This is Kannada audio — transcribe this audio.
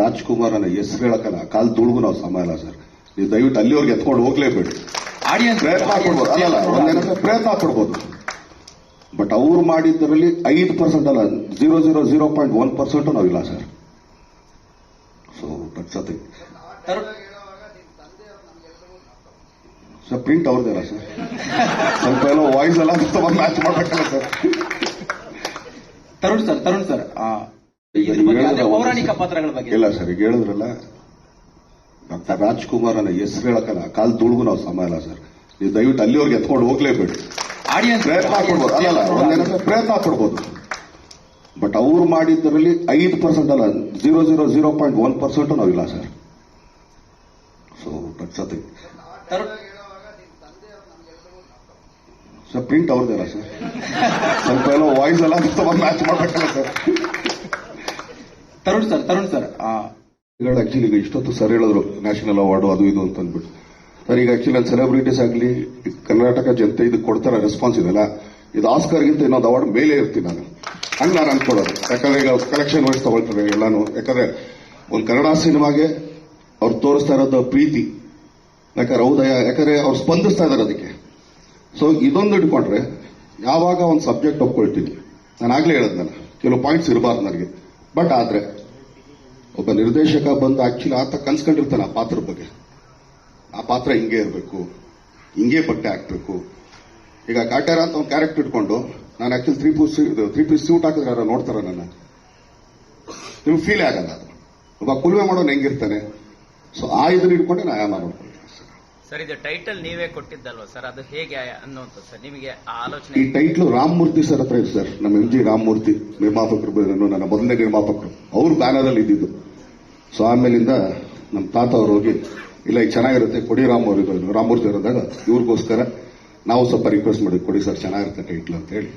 ರಾಜ್ಕುಮಾರ್ ಅನ್ನೋ ಹೆಸರು ಹೇಳಕ್ಕಲ್ಲ ಕಾಲ್ ತುಳುಗು ನಾವು ಸಮಯ ಇಲ್ಲ ಸರ್. ನೀವು ದಯವಿಟ್ಟು ಅಲ್ಲಿವರೆಗೆ ಎತ್ಕೊಂಡು ಹೋಗ್ಲೇಬೇಡಿ ಆಡಿಯನ್ಸ್ ಪ್ರಯತ್ನ ಕೊಡ್ಬೋದು. ಅಲ್ಲ ಒಂದೇನಂದ್ರೆ ಪ್ರಯತ್ನ ಕೊಡ್ಬೋದು. ಬಟ್ ಅವ್ರು ಮಾಡಿದ್ದರಲ್ಲಿ ಐದು ಪರ್ಸೆಂಟ್ ಅಲ್ಲ zero zero zero point one percent ಇಲ್ಲ ಸರ್. ಸೊ ಬಟ್ ಅತಿ ಸರ್ ಪ್ರಿಂಟ್ ಅವ್ರದ್ದೇ ಅಲ್ಲ ಸರ್. ಸ್ವಲ್ಪ ಏನೋ ವಾಯ್ಸ್ ಎಲ್ಲ ಮ್ಯಾಚ್ ಮಾಡ್ಬೇಕಲ್ಲ sir. Tarun sir Tarun sir. ಪೌರಾಣಿಕ ಪಾತ್ರಗಳ ಬಗ್ಗೆ. ಇಲ್ಲ ಸರ್ ಈಗ ಹೇಳಿದ್ರಲ್ಲ ಡಾಕ್ಟರ್ ರಾಜ್ಕುಮಾರ್ ಅನ್ನ ಹೆಸರು ಹೇಳಕ್ಕಲ್ಲ ಕಾಲ್ ತುಳುಗು ನಾವು ಸಮಯ ಇಲ್ಲ ಸರ್. ನೀವು ದಯವಿಟ್ಟು ಅಲ್ಲಿವರೆಗೆ ಎತ್ಕೊಂಡು ಹೋಗ್ಲೇಬೇಡಿ ಪ್ರಯತ್ನ ಕೊಡ್ಬೋದು. ಅಲ್ಲಲ್ಲ ಒಂದೇನಂದ್ರೆ ಪ್ರಯತ್ನ ಕೊಡ್ಬೋದು. ಬಟ್ ಅವ್ರು ಮಾಡಿದ್ದರಲ್ಲಿ ಐದು ಪರ್ಸೆಂಟ್ ಅಲ್ಲ zero zero zero point one percent ನಾವಿಲ್ಲ ಸರ್. ಸೊ ದಟ್ಸ್ ಅತಿ ಸರ್ ಪ್ರಿಂಟ್ ಅವ್ರದ್ದೇ ಅಲ್ಲ ಸರ್. ಸ್ವಲ್ಪ ಏನೋ ವಾಯ್ಸ್ ಎಲ್ಲ ಮ್ಯಾಚ್ ಮಾಡ್ಬೇಕಲ್ಲ sir. Tarun sir Tarun sir. Actually ಈಗ ಇಷ್ಟೊತ್ತು ಸರ್ ಹೇಳಿದ್ರು ನ್ಯಾಷನಲ್ ಅವಾರ್ಡು ಅದು ಇದು ಅಂತ ಅಂದ್ಬಿಟ್ಟು. ಸರ್, ಈಗ ಆಕ್ಚುಲಿ ಅಲ್ಲಿ ಸೆಲೆಬ್ರಿಟೀಸ್ ಆಗಲಿ ಕರ್ನಾಟಕ ಜನತೆ ಇದಕ್ಕೆ ಕೊಡ್ತಾರೆ ರೆಸ್ಪಾನ್ಸ್ ಇದೆಲ್ಲ ಇದು ಆಸ್ಕರ್ಗಿಂತ ಇನ್ನೊಂದು ಅವಾರ್ಡ್ ಮೇಲೆ ಇರ್ತೀನಿ ನಾನು. ಹಂಗೆ ನಾನು ಅನ್ಕೊಳ್ಳೋದು. ಯಾಕಂದ್ರೆ ಈಗ ಕಲೆಕ್ಷನ್ ವೈಸ್ ತಗೊಳ್ತಾರೆ ಎಲ್ಲಾನು. ಯಾಕಂದ್ರೆ ಒಂದು ಕನ್ನಡ ಸಿನಿಮಾಗೆ ಅವ್ರು ತೋರಿಸ್ತಾ ಇರೋದು ಪ್ರೀತಿ. ಯಾಕಂದ್ರೆ ಹೌದಯ ಯಾಕಂದ್ರೆ ಅವ್ರು ಸ್ಪಂದಿಸ್ತಾ ಇದಾರೆ ಅದಕ್ಕೆ. ಸೊ ಇದೊಂದು ಇಟ್ಕೊಂಡ್ರೆ ಯಾವಾಗ ಒಂದು ಸಬ್ಜೆಕ್ಟ್ ಒಪ್ಕೊಳ್ತೀನಿ. ನಾನು ಆಗ್ಲೇ ಹೇಳದ್ ನಾನು. ಕೆಲವು ಪಾಯಿಂಟ್ಸ್ ಇರಬಾರ್ದು ನನಗೆ. ಬಟ್ ಆದ್ರೆ, ಒಬ್ಬ ನಿರ್ದೇಶಕ ಬಂದು ಆಕ್ಚುಲಿ ಆತ ಕನ್ಸ್ಕೊಂಡಿರ್ತಾನೆ ಆ ಪಾತ್ರದ ಬಗ್ಗೆ. ಆ ಪಾತ್ರ ಹಿಂಗೆ ಇರಬೇಕು, ಹಿಂಗೆ ಬಟ್ಟೆ ಹಾಕ್ಬೇಕು. ಈಗ ಕಾಟ್ಯಾರ ಅಂತ ಒಂದು ಕ್ಯಾರೆಕ್ಟರ್ ಇಟ್ಕೊಂಡು, ನಾನು actually three piece three piece suit ಹಾಕಿದ್ರೆ ಯಾರೋ ನೋಡ್ತಾರ ನನ್ನ? ನಿಮ್ಗೆ ಫೀಲ್ ಆಗಲ್ಲ ಅದು. ಒಬ್ಬ ಕುಲುವೆ ಮಾಡೋನು ಹೆಂಗಿರ್ತಾನೆ? ಸೊ ಆ ಇದನ್ನ ಇಟ್ಕೊಂಡೆ ನಾ ಆಯಾಮ ಮಾಡ್ಕೊಳ್ತೀನಿ ಸರ್, ಇದು ಟೈಟಲ್ ನೀವೇ ಕೊಟ್ಟಿದ್ದಲ್ವಾ ಸರ್? ಅದು ಹೇಗೆ ಅನ್ನುವಂಥ ಸರ್? ನಿಮಗೆ ಆಲೋಚನೆ ಈ ಟೈಟ್ಲ್ ರಾಮಮೂರ್ತಿ ಸರ್ ಹತ್ರ ಇದೆ ಸರ್. ನಮ್ಮ ಎಂ ಜಿ ರಾಮಮೂರ್ತಿ ನಿರ್ಮಾಪಕರು ನನ್ನ ಮೊದಲನೇ ನಿರ್ಮಾಪಕರು. ಅವ್ರ ಬ್ಯಾನರ್ ಅಲ್ಲಿ ಇದ್ದಿದ್ದು. ಸೊ ಆಮೇಲಿಂದ ನಮ್ಮ ತಾತ ಅವ್ರು ಹೋಗಿ, ಇಲ್ಲ, ಈಗ ಚೆನ್ನಾಗಿರುತ್ತೆ, ಕೊಡಿ ರಾಮ್ ಅವ್ರಿಗೆ. ರಾಮಮೂರ್ತಿ ಇರೋದಾಗ ಇವ್ರಿಗೋಸ್ಕರ ನಾವು ಸ್ವಲ್ಪ ರಿಕ್ವೆಸ್ಟ್ ಮಾಡಿ ಕೊಡಿ ಸರ್, ಚೆನ್ನಾಗಿರುತ್ತೆ ಟೈಟ್ಲ್ ಅಂತ ಹೇಳಿ.